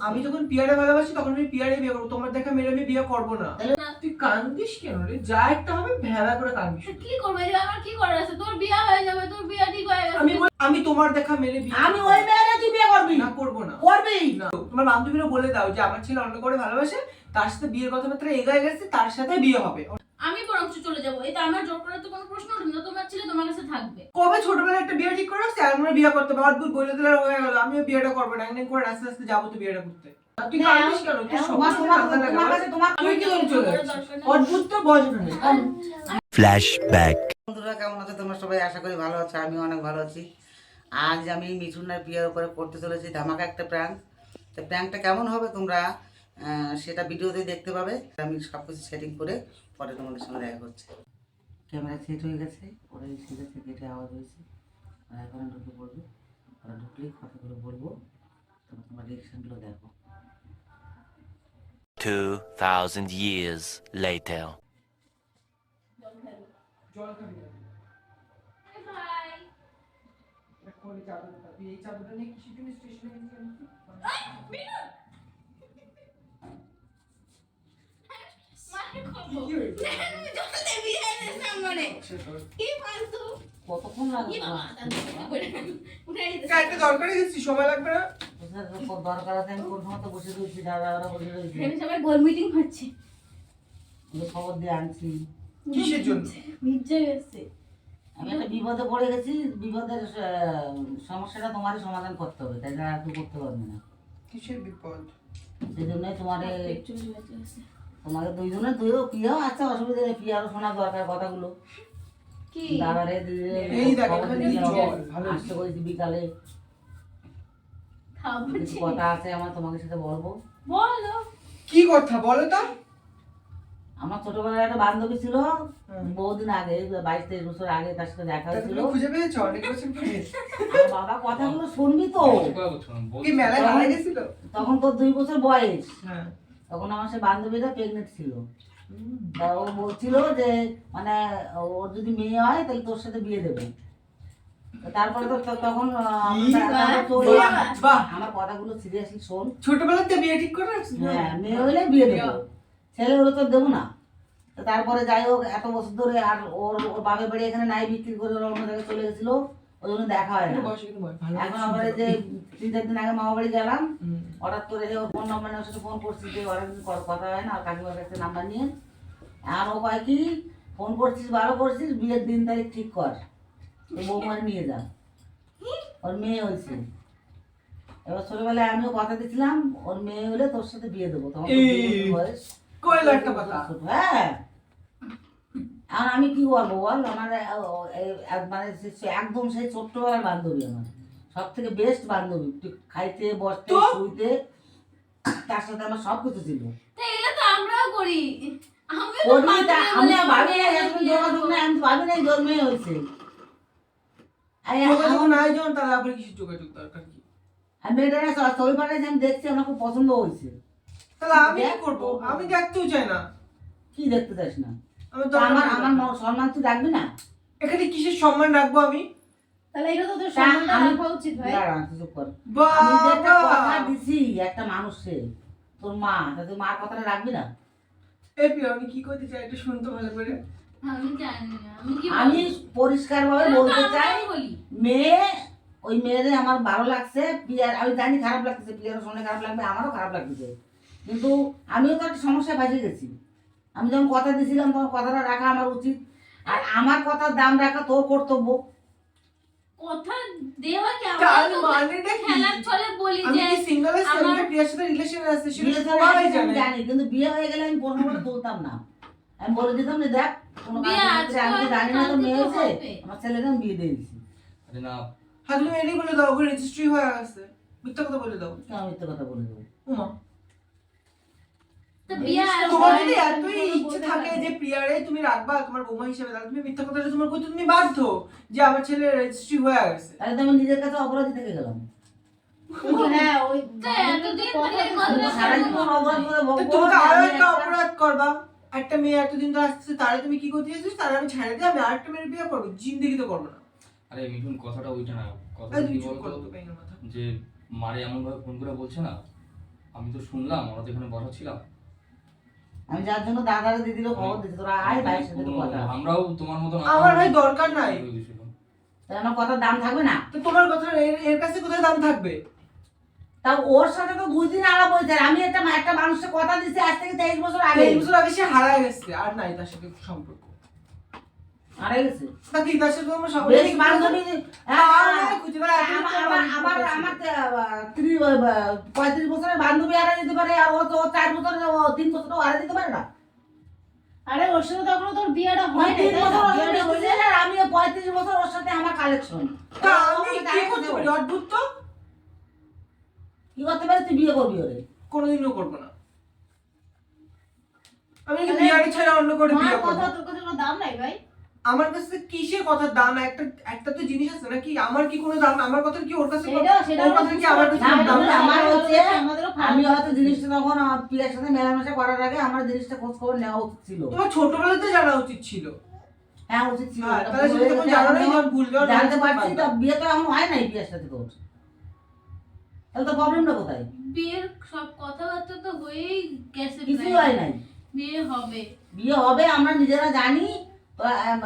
আমি যখন পিয়ারে ভালোবাসি তখন আমি পিয়ারে বিয়ে করব। তোমার দেখা মেরে আমি বিয়ে করব না। তুই কান্দিস কেন রে? যা একটা হবে ভেড়া করে কান্দিস কি করবে? আমার কি করার আছে? তোর বিয়ে হয়ে যাবে তোর বিয়ে ঠিক হয়ে গেছে। আমি আমি তোমার দেখা মেলে বিয়ে আমি ওই মেয়েরে তুই বিয়ে করবি? না করব না। করবি? না। তোমার বান্ধবীরা বলে দাও যে আমার ছেলে অন্য করে ভালোবাসে তার সাথে বিয়ের কথাবার্তা এগায় গেছে তার সাথে বিয়ে হবে। আমি বরঞ্চ চলে যাব। এটা আমার জোর করার তো কোনো প্রশ্ন ওঠে না তোমার ছেলে তোমার কাছে থাকবে। কবে ছোটবেলায় একটা বিয়ে ঠিক করে রাখছে আমরা বিয়ে করতে হবে। অদ্ভুত বলে দিলে হয়ে গেল। আমিও বিয়েটা করব না। একদিন করে আস্তে আস্তে যাব তো বিয়েটা করতে। তুই না, কেন? তুই সবার তোমার কান্না লাগে তোমার আমার। কাছে তোমার তুই কি করে চলে আমার যাচ্ছিস? দরকার নেই। অদ্ভুত তো বয়স ওখানে বন্ধুরা কেমন আছে? তোমরা সবাই আশা করি ভালো আছো। আমিও অনেক ভালো আছি। আজ আমি উপরে করতে চলেছি। ধামাকা একটা প্র্যাঙ্ক তো প্র্যাঙ্কটা কেমন হবে তোমরা আহ, সেটা ভিডিওতে দেখতে পাবে। আমি সব কিছু সেটিং করে পরে তোমাদের সঙ্গে দেখা করছি ক্যামেরা সেট হয়ে গেছে ওরা ঠিক আছে গেটে আওয়াজ হয়েছে আর এখন ঢুকে পড়বে ওরা ঢুকলেই কথাগুলো বলব তবে তোমার রিয়েকশনগুলো দেখো 2000 years later. জল খাবি. এই চাদরটা, তুই এই চাদরটা নিয়ে জন্য স্টেশনে গেছিস মাকে কি খাব। কি হয়েছে? আমি জলদি বিয়ে দিয়েছি সামনে। কি ফালতু? কতক্ষণ লাগবে? বাবা, তাড়াতাড়ি উঠে পড়ে। উঠে দিতে। তা একটা দরকারে গেছিস সময় লাগবে না? দরকার আছে? আমি কোন সময় তো বসে রয়েছি দাদা বসে রয়েছি। সবাই গোল মিটিং হচ্ছে খবর দিয়ে আনছি। কিসের জন্য? ভিজে গেছে। আমি একটা বিপদে পড়ে গেছি বিপদের আহ, সমস্যাটা তোমারই সমাধান করতে হবে তাই না? আর করতে পারবে না। কিসের বিপদ? সেই জন্যই তোমারে একটু বেঁচে গেছে। তোমাকে দুইজনে দুইও প্রিয় আচ্ছা অসুবিধা নেই প্রিয়ারও শোনা দরকার কথাগুলো? দাদারে আসতে করেছি বিকালে। কথা আছে আমার তোমাকে সাথে বলব? বলো। কি কথা বলো তো। আমার ছোটবেলার একটা বান্ধবী ছিল হুম। বহুদিন আগে বাইশ তেইশ বছর আগে তার সাথে দেখা হয়েছিল। খুঁজে পেয়েছ? অনেক বছর বাবা কথাগুলো শুনবি তো? কি মেলায় তখন তোর দুই বছর বয়স। হ্যাঁ। তখন আমার সে বান্ধবীটা প্রেগনেন্ট ছিল। তা ও বলছিল যে মানে ওর যদি মেয়ে হয় তাহলে তোর সাথে বিয়ে দেবে। তারপরে তো তখন আমার কথাগুলো সিরিয়াসলি শোন। ছোটবেলাতে বিয়ে ঠিক করে হ্যাঁ মেয়ে হলে বিয়ে দেবো। ছেলে হলে তো দেবো না। তারপরে যাই হোক এত বছর ধরে আর ওর ওর বাপের বাড়ি এখানে নাই বিক্রি করে অন্য জায়গায় চলে গেছিল। ওই জন্য দেখা হয় না। এখন আবার যে তিন চার দিন আগে মামা বাড়ি গেলাম। হঠাৎ করে ওর ফোন নাম্বার নিয়ে সাথে ফোন করছি যে অনেকদিন কথা হয় না কাকিমার কাছে নাম্বার নিয়ে। আর ও কয় কি ফোন করছিস ভালো করছিস বিয়ের দিন তারিখ ঠিক কর। বৌমারে নিয়ে যা। ওর মেয়ে হয়েছে। এবার ছোটবেলায় আমিও কথা দিয়েছিলাম ওর মেয়ে হলে তোর সাথে বিয়ে দেবো এই, বয়স। কয়লা একটা পাতা হ্যাঁ। আর আমি কি করব বল? আমার মানে একদম সেই ছোট্টবেলার বান্ধবী আমার। সব থেকে বেস্ট বান্ধবী। তুই খাইতে বসতে? শুইতে তার সাথে আমার সব কিছু ছিল এগুলো তো আমরাও করি। আমি দেখতেও চাই না। কি দেখতে চাস না? আমি তো আমার আমার ম- সম্মান তুই রাখবি না। এখানে কিসের সম্মান রাখব আমি? তাহলে এটা তো তোর আমি- রাখা উচিত ভাই। দাঁড়া তুই চুপ কর। আমি যে একটা কথা দিছি একটা মানুষে তোর মা তা তুই মার কথাটা রাখবি না? এই প্রিয়, আমি কি করতে চাই একটু শুনতো ভালো করে। আমি জানি না আমি কি আমি বলব? পরিষ্কার ভাবে বলতে চাই মেয়ে ওই মেয়েদের আমার ভালো লাগছে পিয়ার আমি জানি খারাপ লাগতেছে পিয়ারও শুনে খারাপ লাগবে আমারও খারাপ লাগতেছে। কিন্তু আমিও তো একটা সমস্যায় বাজিয়ে গেছি। আমি যখন কথা দিয়েছিলাম তখন কথাটা রাখা আমার উচিত। আর আমার কথার দাম রাখা তোর কর্তব্য। কথা দেওয়া কি তার মানেটা খেলার ছলে বলি যে কি সিঙ্গেল আমার- প্রিয়ার সাথে রিলেশন আছে সেটা সবাই জানে। কিন্তু বিয়ে হয়ে গেলে আমি প্রশ্ন করে তুলতাম না। আমি বলে দিতাম যে দেখ কোনো বিয়ে কাজের আজকে ক্ষেত্রে আমি জানি না তো মেয়ে হয়েছে আমার ছেলেকে আমি বিয়ে দিয়ে দিচ্ছি আরে না। তুমি বলে দাও রেজিস্ট্রি হয়ে মিথ্যা কথা বলে দাও। মিথ্যে কথা বলে উমা। তোমার যদি এতই ইচ্ছে থাকে যে প্রিয়ারে তুমি রাখবা তোমার বৌমা হিসেবে তাহলে তুমি মিথ্যা কথাটা তোমার করতে তুমি বাধ্য যে আমার ছেলে রেজিস্ট্রি হয়ে গেছে। তাহলে তো আমি নিজের কাছে অপরাধী থেকে গেলাম। হ্যাঁ আরও একটা অপরাধ করবা। একটা মেয়ে এতদিন ধরে আসছে তারে তুমি কি করতে চাইছিস তারে আমি ছেড়ে দিয়ে আমি আরেকটা মেয়ের বিয়ে করব জিন্দিগি তো করব না। আরে মিঠুন কথাটা ওইটা না। কথাটা কি বলতো? যে মারে এমন ভাবে ফোন করে বলছে না? আমি তো শুনলাম আমরা তো এখানে বসা ছিলাম আমি যার জন্য দাদা দিদিরও খবর দিচ্ছি তোরা আয় ভাইয়ের সাথে একটু কথা আমরাও তোমার মতো আমার ভাই দরকার নাই। কেন কথার দাম থাকবে না। তো তোমার কথা এর- কাছে কোথায় দাম থাকবে? তা ওর সাথে তো দুই দিন আলাপ হয়েছে। আমি একটা একটা মানুষের কথা দিচ্ছি আজ থেকে তেইশ বছর আগে। তেইশ বছর আগে সে হারায় গেছে আর নাই তার সাথে সম্পর্ক। হারাই গেছে। তা কি তার তোমার সম্পর্ক বেশ বান্ধবী হ্যাঁ, হ্যাঁ, আমার আমার আমার বছরের বান্ধবী হারা যেতে পারে আর ও তো ও চার বছরের ও তিন বছর ও হারা যেতে পারে না। আরে ওর সাথে তখন তোর বিয়েটা হয় তিন বিয়েটা সাথে আর আমি পঁয়ত্রিশ বছর ওর সাথে আমার কালেকশন তা আমি কি করতে পারি? অদ্ভুত তো। কি করতে পারে তুই বিয়ে করবি ওরে। কোনোদিনও করব না। আমি ছাড়া অন্য করে বিয়ে করব? কথা তোর কাছে কোনো দাম নাই ভাই? আমার কাছে কিসের কথার দাম একটা একটা তো জিনিস আছে নাকি? আমার কি কোনো দাম? আমার কথার কি ওর কাছে ওর কথা কি আমার কাছে দাম আমি- আমার হচ্ছে আমি হয়তো জিনিসটা তখন আমার পিয়ার সাথে মেলামেশা করার আগে আমার জিনিসটা খোঁজ খবর নেওয়া উচিত ছিল। তোমার ছোটবেলাতে জানা উচিত ছিল। হ্যাঁ উচিত ছিল। হ্যাঁ, তাহলে সেটা তখন জানা এখন নেই যখন যখন ভুল জানতে পারছি। বিয়ে তো এখন হয় নাই সাথে তাহলে তো প্রবলেমটা কোথায়? বিয়ের সব কথাবার্তা তো হয়েই গেছে কিছুই হয় নাই। বিয়ে হবে। বিয়ে হবে আমরা নিজেরা জানি তো আম,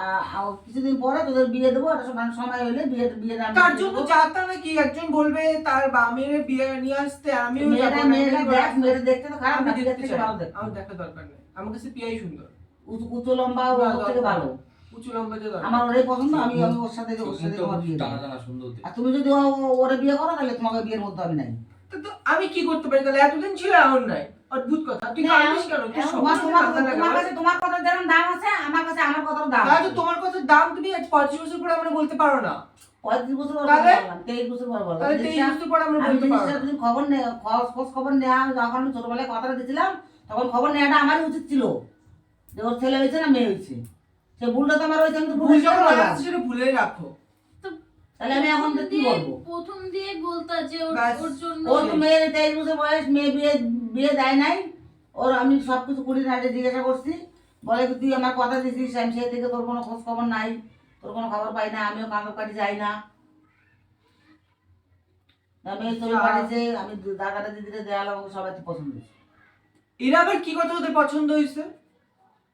আ- আ- কিছুদিন পরে তোদের বিয়ে দেবো একটা সময় সময় হলে বিয়ে বিয়ে তার জন্য যাতা নাকি একজন বলবে তার বা মেয়ের বিয়ে নিয়ে আসতে আর আমিও মেয়েটা যাব না, মেয়েটা আমি দেখ আসতে- দেখতে তো খারাপ না দেখতে দেখতে ভালো দেখ আমার দেখা দরকার নেই। আমার কাছে পিয়াই সুন্দর। উঁচু উঁচু লম্বা ওর থেকে ভালো। উঁচু লম্বা যে আমার ওরাই পছন্দ আমি আমি ওর সাথে ওর সাথে তোমার বিয়ে টানা টানা সুন্দর আর তুমি যদি ওরে বিয়ে করো তাহলে তোমাকে বিয়ের মধ্যে আমি নাই। তো- আমি কি করতে পারি? তাহলে এতদিন ছিল এখন নাই। অদ্ভুত কথা। তুই না, কাঁদিস কেন। কাছে তোমার কথা যেরকম দাম আছে আমার দাম তোমার কথা দাম তুমি আজ পঁচিশ বছর পরে আমরা বলতে পারো না। পঁয়ত্রিশ বছর পর বললাম তেইশ বছর পর বললাম। তেইশ বছর পরে আমরা আমি বলতে পারো জিনিসটা না যদি খবর নে- খোঁজ খোঁজ খবর নেওয়া যখন আমি ছোটবেলায় কথাটা দিয়েছিলাম তখন খবর নেওয়াটা আমারই উচিত ছিল। যে ওর ছেলে হয়েছে না মেয়ে হয়েছে। সে ভুলটা তো আমার হয়েছে আমি তো ভুল ভুল যখন হয়ে বললাম। যাচ্ছে সেটা ভুলে রাখো। তাহলে আমি এখন তো কি বলব? প্রথম দিয়ে বলতা যে ওর জন্য ওর তো মেয়ের তেইশ বছর বয়স মেয়ে বিয়ে বিয়ে দেয় নাই। ওর আমি সব কিছু কুড়ির হাটে জিজ্ঞাসা করছি। বলে তুই আমার কথা দিছিস আমি সেই থেকে তোর কোনো খোঁজ খবর নাই তোর কোনো খবর পাই না আমিও কাঁদো কাটি যাই না আমি ছবি যা। পাঠিয়েছে আমি দাদাটা দিদিরে দেওয়াল আমাকে সবাই পছন্দ হয়েছে। এরা আবার কি কথা ওদের পছন্দ হয়েছে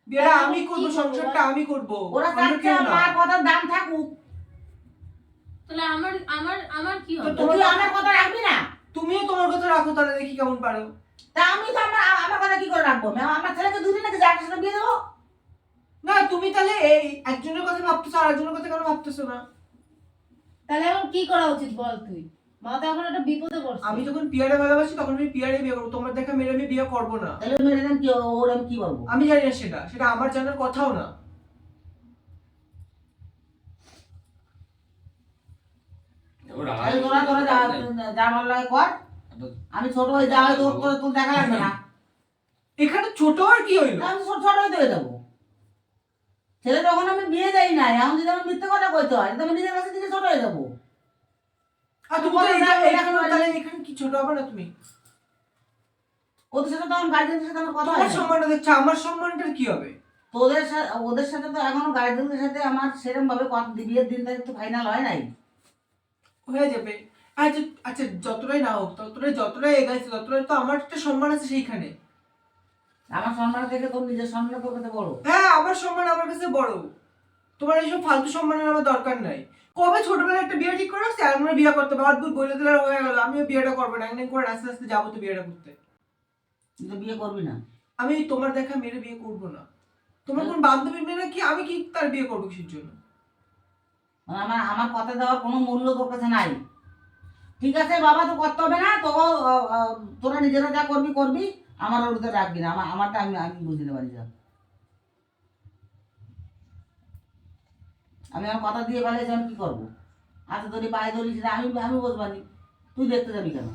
বিয়েটা আমি করব? সংসারটা আমি করব ওরা চাচ্ছে আমার কথার দাম থাকুক তাহলে আমার আমার আমার কি হবে তুই আমার কথা রাখবি না তুমিও তোমার কথা রাখো তাহলে দেখি কেমন পারো। তা আমি তো আমার আমার কথা কি করে রাখব? আমি আমার ছেলেকে দুদিন নাকি যার সাথে বিয়ে দেবো? না তুমি তাহলে এই একজনের কথা ভাবতেছো আর একজনের কথা কেন ভাবতেছো না? তাহলে এখন কি করা উচিত বল তুই? মা তো এখন একটা বিপদে পড়ছে। আমি যখন পিয়ারে ভালোবাসি তখন আমি পিয়ারে বিয়ে করব। তোমার দেখা মেরে আমি বিয়ে করব না। তাহলে মেরে দেন কি ওর আমি কি বলব? আমি জানি না সেটা। সেটা আমার জানার কথাও না। এবার তোরা তোরা যা যা ভালো লাগে কর। আমি ছোট হয়ে যা হয় তোর তোর- তোর দেখা লাগবে না। এখানে ছোট আর কি হইল? আমি ছোট ছোট হয়ে যাব ছেলে তখন আমি বিয়ে দেই নাই এখন যদি আমি মিথ্যে কথা কইতে হয় আমি নিজের কাছে থেকে ছোট হয়ে যাব আর তুমি এখানে তাহলে এখানে কি ছোট হবে না তুমি? ওদের সাথে তো আমার গার্জেনদের সাথে আমার কথা হয় তোমার না। সম্মানটা দেখছ আমার সম্মানটার কি হবে? তোদের সাথে ওদের সাথে তো এখনও গার্জেনদের সাথে আমার সেরকম ভাবে কথা- বিয়ের দিন তারিখ তো ফাইনাল হয় নাই। হয়ে যাবে। আচ্ছা আচ্ছা যতটাই না হোক ততটাই যতটাই এগাইছে ততটাই তো আমার একটা সম্মান আছে সেইখানে। আমার সম্মান থেকে তোর নিজের সম্মান তোর কাছে বড়। হ্যাঁ আমার সম্মান আমার কাছে বড়। তোমার এইসব ফালতু সম্মানের আমার দরকার নাই। কবে ছোটবেলায় একটা বিয়ে ঠিক করে আসছে? আর আমরা বিয়ে করতে হবে। অদ্ভুত বলে দিলে হয়ে গেল। আমিও বিয়েটা করব না। একদিন করে আস্তে আস্তে যাব তো বিয়েটা করতে। কিন্তু বিয়ে করবি না। আমি তোমার দেখা মেরে বিয়ে করব না। তোমার কোন বান্ধবীর মেয়ে নাকি? আমি কি তার বিয়ে করব কিসের জন্য? মানে আমার আমার কথা দেওয়ার কোনো মূল্য তোর কাছে নাই। ঠিক আছে বাবা তো করতে হবে না তো তোরা নিজেরা যা করবি করবি আমার ওর রাখবি না আমার আমারটা আমি আমি বুঝে নেবানি যা। আমি আমার কথা দিয়ে ফেলেছি আমি কি করব? হাতে ধরি পায়ে ধরি সেটা আমি আমি বসবানি তুই দেখতে যাবি কেন?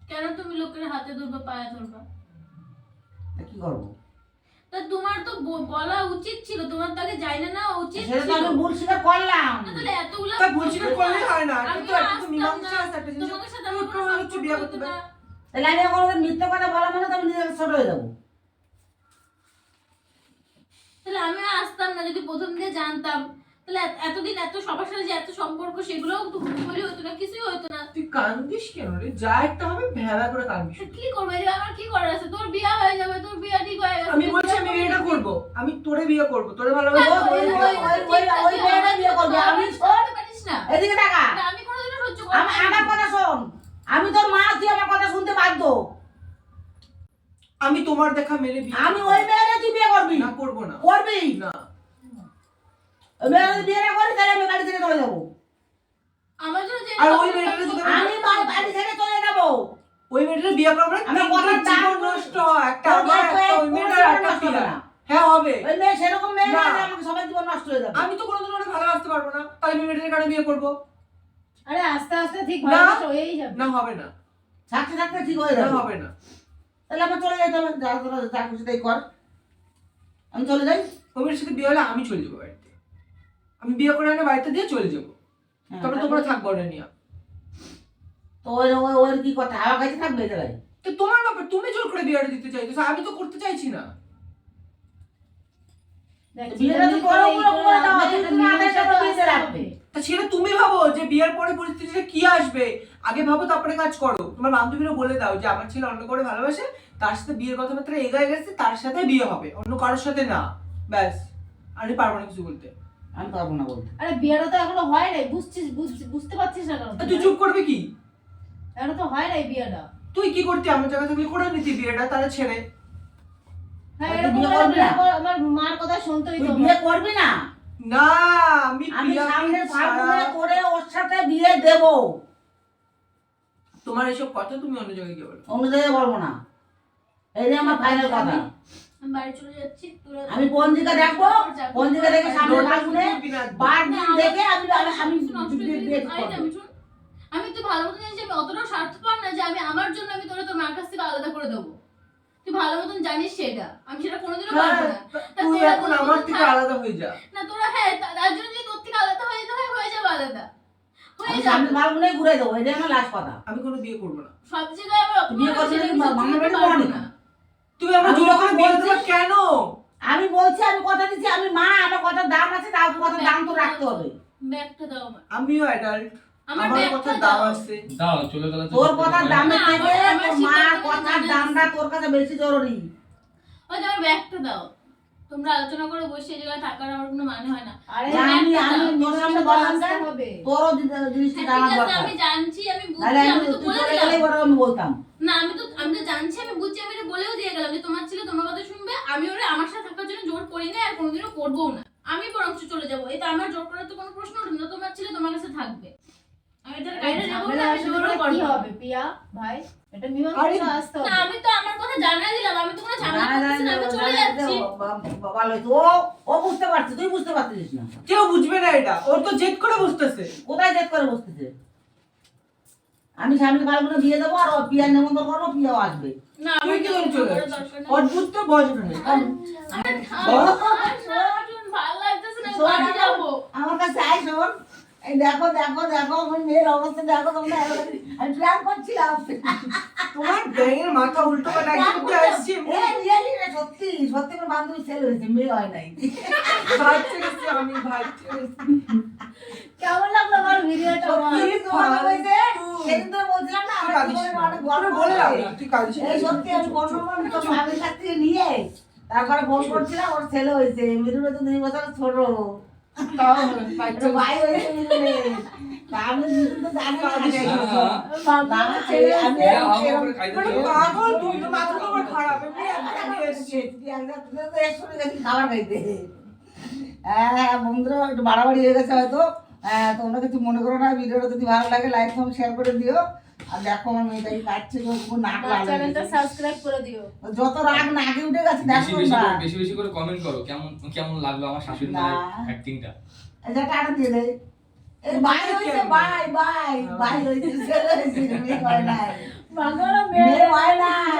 কেন তুমি লোকের হাতে ধরবা পায়ে ধরবা? কি করব? তা তোমার তো বলা উচিত ছিল তোমার না না উচিত সেটা ছিল। আমি ভুল স্বীকার করলাম। তাহলে এতগুলো তা বলছি না করলে হয় না কিন্তু একটা মীমাংসা আছে একটা জিনিস তোমাদের সাথে আমার কোনো বিয়ে করতে। তাহলে আমি এখন মিথ্যে কথা বলা মানে তো আমি নিজের ছোট হয়ে যাব। তাহলে আমিও আসতাম না যদি প্রথম দিয়ে জানতাম। তাহলে এতদিন এত সবার সাথে যে এত সম্পর্ক সেগুলোও তো হতো না কিছুই হতো না। তুই কান্দিস কেন রে? যা একটা হবে ভেড়া করে কান্দিস। কি করবে? আমার কি করার আছে? তোর বিয়ে হয়ে যাবে তোর বিয়ে ঠিক হয়ে গেছে আমি আমি বিয়েটা করব। আমি তোরে বিয়ে করব তোরে না, ভালোবাসি ওই- ওই- ওই- ওই- ওই- ওই- ওই মেয়েটা বিয়ে করবে, আমি সহ্য করতে পারিস না। এদিকে টাকা আমি কোনোদিনও সহ্য করব আমার আমার কথা শোন। আমি তোর মা তুই আমার কথা শুনতে বাধ্য। আমি তোমার দেখা মেলে বিয়ে আমি ওই মেয়েরে তুই বিয়ে করবি? না করব না। করবি? না। ওই মেয়েরে বিয়ে না করি তাহলে আমি বাড়ি থেকে চলে যাব। আমার জন্য যে আর ওই মেয়েটাকে যদি আমি বাড়ি থেকে চলে যাব। ওই মেয়েটা বিয়ে করব না আমার দাম জীবন তো- নষ্ট একটা আমার বয়স একটা হয়ে ওই কোনো মেয়েটার জীবন একটা নষ্ট হবে বিয়ে। না। হ্যাঁ হবে। ওই মেয়ে সেরকম মেয়ে না। না। আমাকে সবার জীবন নষ্ট হয়ে যাবে। আমি তো কোনোদিন ওরে ভালোবাসতে পারব না। তাই আমি মেয়েটার কারণে বিয়ে করব? আরে আস্তে আস্তে ঠিক না। ভালোবাসা হয়েই যাবে। না হবে না। থাকতে থাকতে ঠিক হয়ে যাবে। হবে না। তাহলে আমার চলে হবে যা তোরা যা খুশি তাই কর। আমি চলে যাই? মেয়ের সাথে বিয়ে হলে আমি চলে যাব বাড়িতে। আমি বিয়ে করে এনে বাড়িতে দিয়ে চলে যাব। হ্যাঁ, তারপরে তোমরা থাকব ওটা নিয়ে। তো ওই ওর কি কথা? হাওয়া খাইতে থাকবে তো তোমার ব্যাপার তুমি জোর করে বিয়েটা দিতে চাইছো আমি তো করতে চাইছি না দেখ, বিয়েটা তো চিন্তা করো, করে করে দাও, এই তুমি করে আগে মেয়েটা সেটা তুমি ভাবো যে বিয়ের পরে পরিস্থিতিটা কি আসবে? আগে ভাবো তারপরে কাজ করো। তোমার বান্ধবীরা বলে দাও যে আমার ছেলে অন্য করে ভালোবাসে তার সাথে বিয়ের কথাবার্তা এগায় গেছে তার সাথে বিয়ে হবে। অন্য কারোর সাথে না। ব্যাস। আমি পারব না কিছু বলতে। আমি পারব না বলতে। আরে বিয়েটা তো এখনও হয় নাই। বুঝছিস বুঝ- বুঝতে পারছিস না কেন? তুই চুপ করবি কি? এখনও তো হয় নাই বিয়েটা। তুই কি করতি? আমার জায়গা থাকলে করে নিতি বিয়েটা তারা ছেড়ে। আমার মার কথা শুনতেই তুই বিয়ে করবি না না আমি আমি প্রিয়াকে সামনের করে ওর সাথে বিয়ে দেব তোমার এসব কথা তুমি অন্য জায়গায় গিয়ে বলো অন্য জায়গায় বলব না এই যে আমার ফাইনাল কথা আমি বাড়ি চলে যাচ্ছি আমি পঞ্জিকা দেখব পঞ্জিকা দেখে সামনের নোটটা ফাল্গুনে করবি না। বার না, দিন আমার- দেখে আমি আমি আমি তো ভালো মতো জানি যে আমি অতটাও স্বার্থপর না যে আমি আমার জন্য আমি তোরা তোর মার কাছ থেকে আলাদা করে দেবো তুই ভালো মতন জানিস সেটা। আমি সেটা কোনোদিনও হ্যাঁ, পারব না। তুই এখন আমার থেকে আলাদা হয়ে যা। না তোরা হ্যাঁ তার জন্য যদি তোর থেকে আলাদা হয়ে যেতে হয় হয়ে যাবে। আলাদা আমি দেবো। আমার কথা কোনো বিয়ে করব না। সব জায়গায় আবার বিয়ে অপমান করবি সেটা নাকি? কিছু বাংলা করতে বাড়ি পারব না। না। তুমি আমার জোর করে বিয়ে বলছি- কেন? আমি বলছি আমি কথা দিচ্ছি। আমি মা আমার কথার দাম আছে তাও কথার দাম তো রাখতে হবে। ব্যাগটা দাও আমিও অ্যাডাল্ট আমার আমার কথা দাম আছে। দাও চলে গেলে তোর কথা। দামের না, থেকে আমার- আমার তোর মার কথার দামটা তোর কাছে বেশি জরুরি। ওই আমার ব্যাগটা দাও। তোমরা আলোচনা করে বসে জায়গায় থাকার আমার কোনো মানে হয় না। আরে আমি বললাম জিনিসটা দরকার। জানছি বুঝছি তো বলে দিলাম আমি বলতাম। না আমি তো আমি তো জানছি আমি বুঝছি আমি এটা বলেও দিয়ে গেলাম যে তোমার ছেলে তোমার কথা শুনবে আমি ওরে আমার সাথে থাকার জন্য জোর করি না আর কোনোদিনও করব না। আমি বরঞ্চ চলে যাব। এটা আমার জোর করার তো কোনো প্রশ্ন ওঠে না তোমার ছেলে তোমার কাছে থাকবে। আমি পিয়া তো আমার কথা জানাই দিলাম আমি তো কোনো ঝামেলা না, না, করতেছি না আমি চলে যাচ্ছি। বা- বা- ভালো হয়েছে। ও ও বুঝতে পারছে তুই বুঝতে পারছিস না। কেউ বুঝবে না এটা। ওর তো জেদ করে বুঝতেছে। কোথায় জেদ করে বসতেছে আমি স্বামীর ফাল্গুনে বিয়ে দেবো আর ও পিয়ার নেমন্তন্ন করব পিয়াও আসবে। না কি চলে। অদ্ভুত তো বয়স আমার- কাছে আয় শোন। দেখো দেখো দেখো আমার মেয়ের অবস্থা দেখো তোমরা আমি প্ল্যান করছিলাম। তোমার ব্যাঙের মাথা উল্টো করে একদম আসছে। এ, really রে, সত্যি সত্যি আমার বান্ধবী ছেলে হয়েছে মেয়ে হয় নাই। ছেড়েছি আমি ছেড়েছি কেমন লাগল আমার ভিডিওটা? সত্যি তোমার হয়েছে সেদিন তো বলছিলাম না আমার জীবনে অনেক গর্ব তুই বলে হয়েছে। লাভ নেই, তুই কাঁদিস না। এই সত্যি আমি তো স্বামীর কাছ থেকে নিয়ে তারপরে ফোন করছিলাম ওর ছেলে হয়েছে। মিরুরে তো দুই বছর ছোট। মানে হ্যাঁ বন্ধুরা একটু বাড়াবাড়ি হয়ে গেছে হয়তো। হ্যাঁ তোমরা কিছু মনে করো না ভিডিওটা যদি ভালো লাগে লাইক শেয়ার করে দিও। আর দেখো আমার মেয়েটাকে কাটছে নাক চ্যানেলটা সাবস্ক্রাইব করে দিও। যত রাগ নাকে উঠে গেছে দেখো বেশি বেশি করে কমেন্ট করো কেমন কেমন লাগল আমার শাশুড়ি মায়ের। অ্যাক্টিংটা এটা টাটা দিয়ে দেয়। এই ভাই হয়েছে ভাই ভাই ভাই হয়েছে ছেলে হয়েছে মেয়ে হয় নাই। মেয়ে মেয়ে। হয় নাই